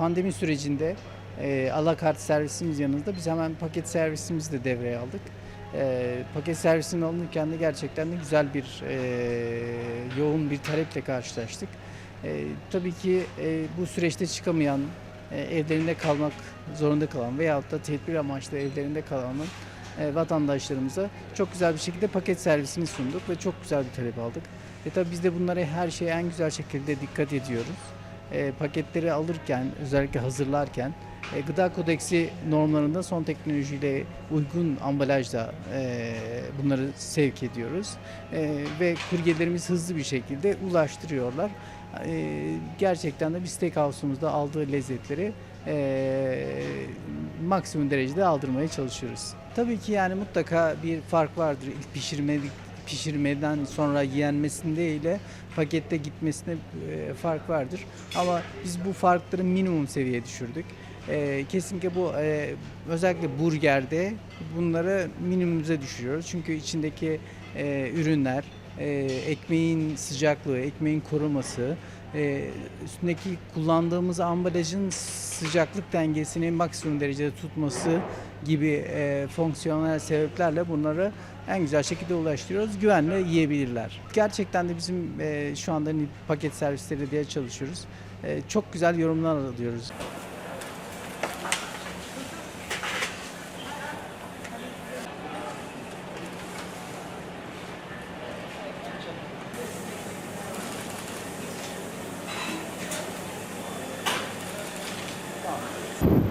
Pandemi sürecinde e, alakart servisimiz yanında biz hemen paket servisimizi de devreye aldık. E, paket servisinin alınırken de gerçekten de güzel bir e, yoğun bir taleple karşılaştık. E, tabii ki e, bu süreçte çıkamayan, e, evlerinde kalmak zorunda kalan veyahut da tedbir amaçlı evlerinde kalan e, vatandaşlarımıza çok güzel bir şekilde paket servisini sunduk ve çok güzel bir talep aldık. Ve tabii biz de bunlara her şeye en güzel şekilde dikkat ediyoruz e, paketleri alırken, özellikle hazırlarken e, gıda kodeksi normlarında son teknolojiyle uygun ambalajla e, bunları sevk ediyoruz. E, ve kuryelerimiz hızlı bir şekilde ulaştırıyorlar. E, gerçekten de biz steakhouse'umuzda aldığı lezzetleri e, maksimum derecede aldırmaya çalışıyoruz. Tabii ki yani mutlaka bir fark vardır. İlk pişirme pişirmeden sonra yenmesinde ile pakette gitmesinde e, fark vardır. Ama biz bu farkları minimum seviyeye düşürdük. E, kesinlikle bu e, özellikle burgerde bunları minimumuza düşürüyoruz. Çünkü içindeki e, ürünler, e, ekmeğin sıcaklığı, ekmeğin koruması, e, üstündeki kullandığımız ambalajın sıcaklık dengesini maksimum derecede tutması gibi e, fonksiyonel sebeplerle bunları en güzel şekilde ulaştırıyoruz. Güvenle yiyebilirler. Gerçekten de bizim şu anda paket servisleri diye çalışıyoruz. Çok güzel yorumlar alıyoruz. life.